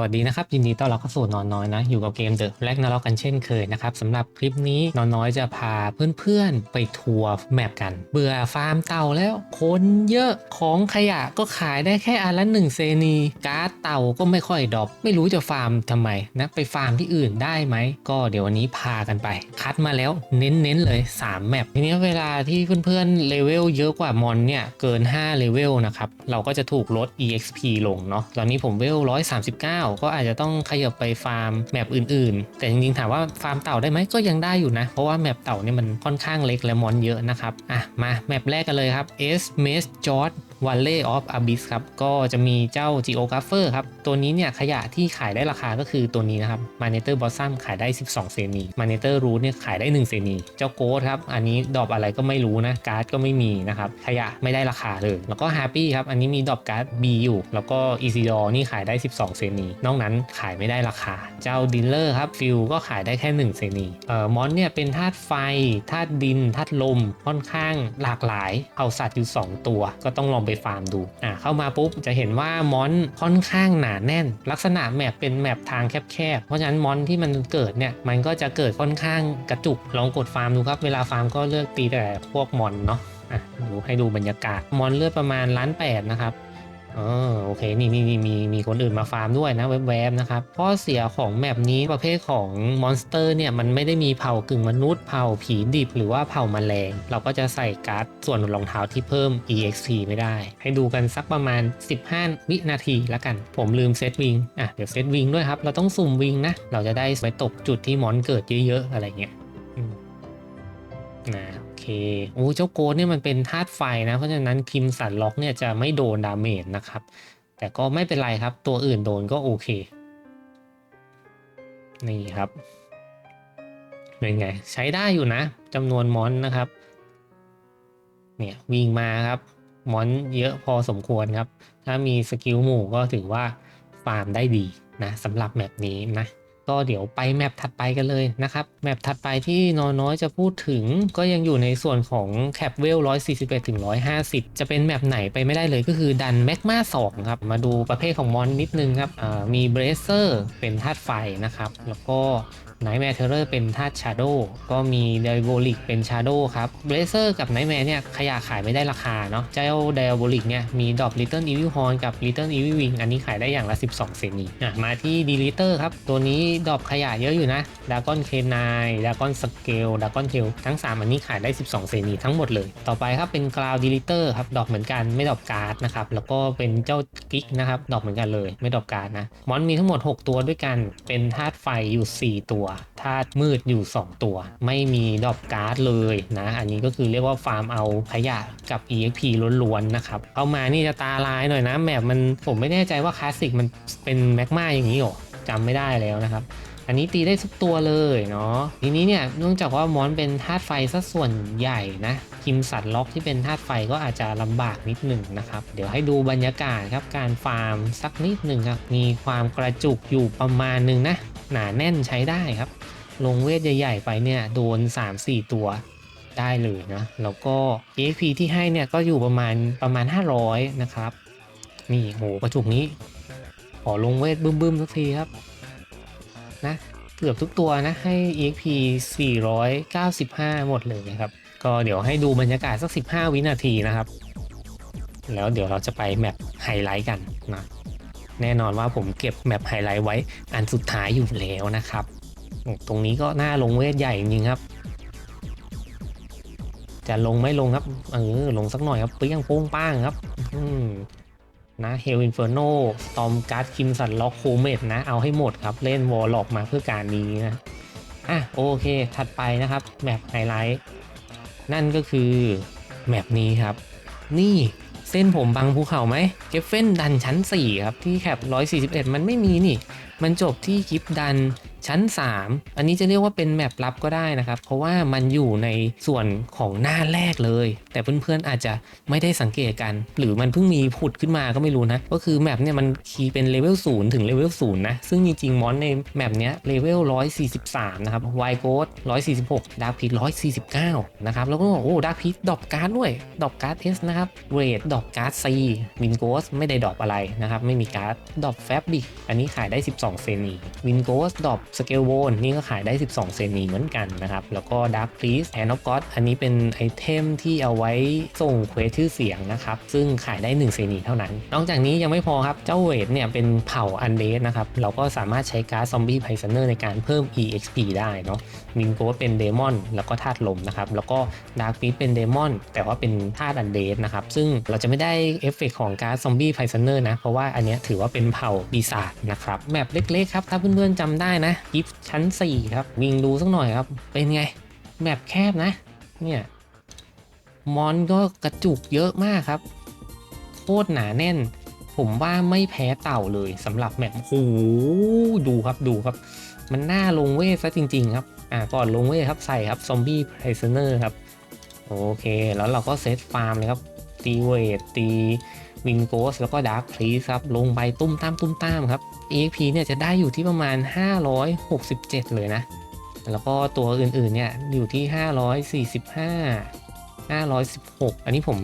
สวัสดีนะครับ ยินดีต้อนรับเข้าสู่นอนน้อยนะ อยู่กับเกมเดอะแรกนาล็อกกันเช่นเคยนะครับสำหรับคลิปนี้นอนน้อยจะพาเพื่อนๆ ไปทัวร์แมปกัน เบื่อฟาร์มเต่าแล้ว คนเยอะของขยะก็ขายได้แค่อันละหนึ่งเซนีการ์ดเต่าก็ไม่ค่อยดอปไม่รู้จะฟาร์มทำไมนะไปฟาร์มที่อื่นได้ไหม ก็เดี๋ยววันนี้พากันไป คัดมาแล้วเน้นๆเลย 3 แมปทีนี้เวลาที่เพื่อนๆเลเวลเยอะกว่ามอนเนี่ยเกิน5เลเวลนะครับเราก็จะถูกลด exp ลงเนาะตอนนี้ผมเวล139ก็อาจจะต้องขยับไปฟาร์มแมปอื่นๆ แต่จริงๆถามว่าฟาร์มเต่าได้ไหมก็ยังได้อยู่นะ เพราะว่าแมปเต่าเนี่ยมันค่อนข้างเล็กและมอนเยอะนะครับ อะมาแมปแรกกันเลยครับ S m e s George Valley of Abyss ครับ ก็จะมีเจ้า Geographer ครับ ตัวนี้เนี่ยขยะที่ขายได้ราคาก็คือตัวนี้นะครับ m a n e t e r Blossom ขายได้ 12 เซนี m a n e t e r Root เนี่ยขายได้ 1 เซนี เจ้าโกดครับ อันนี้ดอปอะไรก็ไม่รู้นะ การ์ดก็ไม่มีนะครับ ขยะไม่ได้ราคาเลย แล้วก็ Happy ครับ อันนี้มีดอปการ์ด B อยู่ แล้วก็ e c d o r นี่ขายได้ 12 เซนี นอกนั้นขายไม่ได้ราคา เจ้าดิลเลอร์ครับฟิลก็ขายได้แค่ 1 เซนี เอ่อ มอนเนี่ยเป็นธาตุไฟ ธาตุดิน ธาตุลม ค่อนข้างหลากหลาย เอาสัตว์อยู่ 2 ตัว ก็ต้องลองไปฟาร์มดูอ่าเข้ามาปุ๊บจะเห็นว่ามอนค่อนข้างหนาแน่น ลักษณะแมปเป็นแมปทางแคบๆเพราะฉะนั้นมอนที่มันเกิดเนี่ยมันก็จะเกิดค่อนข้างกระจุกลองกดฟาร์มดูครับเวลาฟาร์มก็เลือกตีแต่พวกมอนเนาะอะดูให้ดูบรรยากาศมอนเลือดประมาณล้านแปดนะครับ อ๋อโอเคนี่นี่นี่มีมีคนอื่นมาฟาร์มด้วยนะแวบๆนะครับข้อเสียของแมปนี้ประเภทของมอนสเตอร์เนี่ยมันไม่ได้มีเผ่ากึ่งมนุษย์เผ่าผีดิบหรือว่าเผ่าแมลง เราก็จะใส่การ์ดส่วนรองเท้าที่เพิ่ม exp ไม่ได้ ให้ดูกันสักประมาณ 15 วินาทีล้วกัน ผมลืมเซตวิงอะเดี๋ยวเซตวิงด้วยครับ เราต้องสุ่มวิงนะ เราจะได้ไปตกจุดที่มอนเกิดเยอะๆ อะไรเงี้ยอืมนะ โอเคโอ้เจ้าโกดเนี่ยมันเป็นธาตุไฟนะ เพราะฉะนั้นคิมสันล็อกเนี่ยจะไม่โดนดาเมจนะครับ แต่ก็ไม่เป็นไรครับ ตัวอื่นโดนก็โอเค นี่ครับ เป็นไง ใช้ได้อยู่นะจำนวนมอนนะครับ เนี่ยวิ่งมาครับมอนเยอะพอสมควรครับ ถ้ามีสกิลหมู่ก็ถือว่าฟาร์มได้ดีนะสำหรับแมปนี้นะ ก็เดี๋ยวไปแมปถัดไปกันเลยนะครับ แมปถัดไปที่นอน้อยจะพูดถึงก็ยังอยู่ในส่วนของแคปเวล141ถึง150 จะเป็นแมปไหนไปไม่ได้เลยก็คือดันแมกมา2ครับ มาดูประเภทของมอนนิดนึงครับมีเบรเซอร์เป็นธาตุไฟนะครับ แล้วก็ไนท์แมร์เทอร์เป็นธาตุชาโดก็มีเด a โบลิกเป็นชาโดครับเบรเซอร์กับไนท์แมร์เนี่ยขยะขายไม่ได้ราคาเนาะเจ้าเด a โบลิกเนี่ยมีดอกลิตเติ้ลอีวิลฮอนกับลิตเติ้ลอีวิลวิงอันนี้ขายได้อย่างละ 12 เซนีอะมาที่ดีลิเตอร์ครับตัวนี้ดอกขยะเยอะอยู่นะดากอนเคนายดากอนสเกลดากอนเทลทั้ง 3 อันนี้ขายได้ 12 เซนีทั้งหมดเลย ต่อไปครับเป็นกราวดีลิเตอร์ครับดอกเหมือนกันไม่ดอกการ์ดนะครับ แล้วก็เป็นเจ้ากิกนะครับดอกเหมือนกันเลยไม่ดอกการ์ดนะ มอนมีทั้งหมด 6 ตัวด้วยกัน เป็นธาตุไฟอยู่ 4 ตัวธาตุมืดอยู่ 2 ตัว ไม่มีดอกการ์ดเลยนะ อันนี้ก็คือเรียกว่าฟาร์มเอาขยะกับ EXP ล้วนๆนะครับเอามานี่จะตาลายหน่อยนะแมปมันผมไม่แน่ใจว่าคลาสสิกมันเป็นแมกมาอย่างนี้หรอ จำไม่ได้แล้วนะครับ อันนี้ตีได้ทุกตัวเลยเนาะทีนี้เนี่ยเนื่องจากว่ามอนเป็นธาตุไฟซะส่วนใหญ่นะคิมสัตว์ล็อกที่เป็นธาตุไฟก็อาจจะลำบากนิดหนึ่งนะครับ เดี๋ยวให้ดูบรรยากาศครับการฟาร์มสักนิดหนึ่งครับมีความกระจุกอยู่ประมาณหนึ่งนะหนาแน่นใช้ได้ครับ ลงเวทใหญ่ ๆ ไปเนี่ยโดน 3-4 ตัวได้เลยนะ แล้วก็ EXP ที่ให้เนี่ยก็อยู่ประมาณประมาณ 500 นะครับ นี่โหกระจุกนี้ ขอลงเวทบึ้มๆสักทีครับ นะ เกือบทุกตัวนะ ให้ EXP 495 หมดเลยนะครับ ก็เดี๋ยวให้ดูบรรยากาศสัก 15 วินาทีนะครับ แล้วเดี๋ยวเราจะไปแมปไฮไลท์กันนะแน่นอนว่าผมเก็บแมปไฮไลท์ไว้อันสุดท้ายอยู่แล้วนะครับ ตรงนี้ก็น่าลงเวทใหญ่จริงครับ จะลงไม่ลงครับ เออลงสักหน่อยครับเปี้ยงโป้งป้างครับ อืม นะเฮลอินเฟอร์โนตอมการ์ดคิมสันล็อกโคเมดนะ เอาให้หมดครับ เล่นวอลล็อกมาเพื่อการนี้นะ อะ โอเค ถัดไปนะครับ แมปไฮไลท์ นั่นก็คือ แมปนี้ครับ นี่เส้นผมบังภูเขาไหมเกฟเฟนดันชั้น 4 ครับ ที่แคป141 มันไม่มีนี่ มันจบที่กิฟดันชั้น 3 อันนี้จะเรียกว่าเป็นแมปลับก็ได้นะครับ เพราะว่ามันอยู่ในส่วนของหน้าแรกเลย แต่เพื่อนๆอาจจะไม่ได้สังเกตกัน หรือมันเพิ่งมีผุดขึ้นมาก็ไม่รู้นะ ก็คือแมปเนี่ยมันคีย์เป็นเลเวล0ถึงเลเวล0นะ ซึ่งจริงๆมอนในแมปเนี้ยเลเวล143นะครับไวโกด146ดาร์คพี149นะครับ แล้วก็โอ้ดาร์คพีดรอปการ์ดด้วยดรอปการ์ดเอสนะครับเรดดรอปการ์ดซีวินโกสไม่ได้ดรอปอะไรนะครับไม่มีการ์ดดรอปแฟบบิกอันนี้ขายได้ 12 เซนีวินโกสดรอปสเกลโวนนี่ก็ขายได้ 12 เซนีเหมือนกันนะครับแล้วก็ดาร์คพลีสแอนด์ออฟก็อดอันนี้เป็นไอเทมที่เอาไว้ส่งเควสชื่อเสียงนะครับ ซึ่งขายได้1เซนีเท่านั้น นอกจากนี้ยังไม่พอครับ เจ้าเวทเนี่ยเป็นเผ่าอันเดสนะครับ เราก็สามารถใช้การ์ดซอมบี้ไพซันเนอร์ในการเพิ่ม EXP ได้เนาะวินโกเป็นเดมอนแล้วก็ธาตุลมนะครับ แล้วก็ดาร์คพีเป็นเดมอนแต่ว่าเป็นธาตุอันเดสนะครับ ซึ่งเราจะไม่ได้เอฟเฟกของการ์ดซอมบี้ไพซันเนอร์นะ เพราะว่าอันเนี้ยถือว่าเป็นเผ่าปีศาจนะครับแมปเล็กๆครับถ้าเพื่อนๆจำได้นะกิฟชั้น4ครับวิ่งดูสักหน่อยครับเป็นไงแมปแคบนะเนี่ย มอนก็กระจุกเยอะมากครับ โคตรหนาแน่น ผมว่าไม่แพ้เต่าเลยสำหรับแมปโอ้โหดูครับดูครับ มันน่าลงเวทซะจริง ๆ ครับ อ่าก่อนลงเวทครับใส่ครับซอมบี้ไพรเซเนอร์ครับ โอเค แล้วเราก็เซตฟาร์มเลยครับ ตีเวทตีวิงโกสแล้วก็ดาร์คพลีสครับ ลงไปตุ้มตามตุ้มตามครับ EXP เนี่ยจะได้อยู่ที่ประมาณ 567 เลยนะ แล้วก็ตัวอื่นๆเนี่ยอยู่ที่ 545 516 อันนี้ผม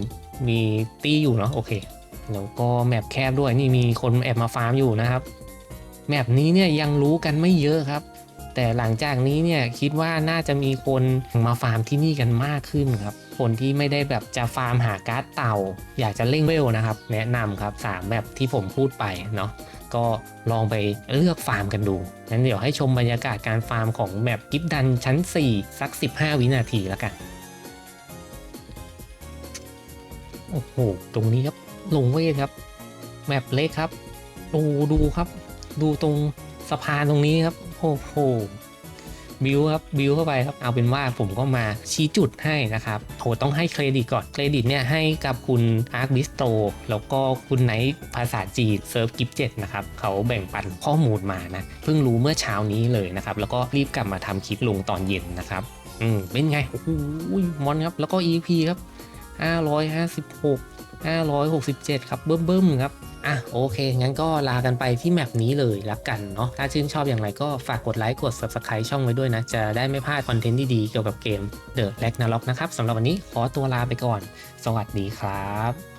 มีตีอยู่เนาะโอเค แล้วก็แมปแคบด้วยนี่มีคนแอบมาฟาร์มอยู่นะครับ แมปนี้เนี่ยยังรู้กันไม่เยอะครับ แต่หลังจากนี้เนี่ยคิดว่าน่าจะมีคนมาฟาร์มที่นี่กันมากขึ้นครับคนที่ไม่ได้แบบจะฟาร์มหาการ์ดเต่า อยากจะเล่งเวลนะครับ แนะนำครับ3แมปที่ผมพูดไปเนาะก็ลองไปเลือกฟาร์มกันดูงั้นเดี๋ยวให้ชมบรรยากาศการฟาร์มของแมปกิฟดันชั้น 4 สัก 15 วินาทีแล้วกัน โอ้โห ตรงนี้ครับ ลงเวทครับ แมปเล็กครับดูดูครับ ดูตรงสะพานตรงนี้ครับ โอ้โห บิวครับ บิวเข้าไปครับ เอาเป็นว่าผมก็มาชี้จุดให้นะครับโหต้องให้เครดิตก่อน เครดิตเนี่ยให้กับคุณอาร์คบิสโตแล้วก็คุณไนท์ภาษาจีนเซิร์ฟกิฟเจ็ดนะครับ เขาแบ่งปันข้อมูลมานะ เพิ่งรู้เมื่อเช้านี้เลยนะครับ แล้วก็รีบกลับมาทำคลิปลงตอนเย็นนะครับ อืม เป็นไง โอ้โหมอนครับ แล้วก็ EP ครับ 556 567 ครับเบิ่มๆครับอะโอเค งั้นก็ลากันไปที่แมปนี้เลยละกันเนาะถ้าชื่นชอบอย่างไรก็ฝากกดไลค์กด Subscribe ช่องไว้ด้วยนะ จะได้ไม่พลาดคอนเทนต์ดีๆเกี่ยวกับเกม The Ragnarok นะครับสำหรับวันนี้ขอตัวลาไปก่อน สวัสดีครับ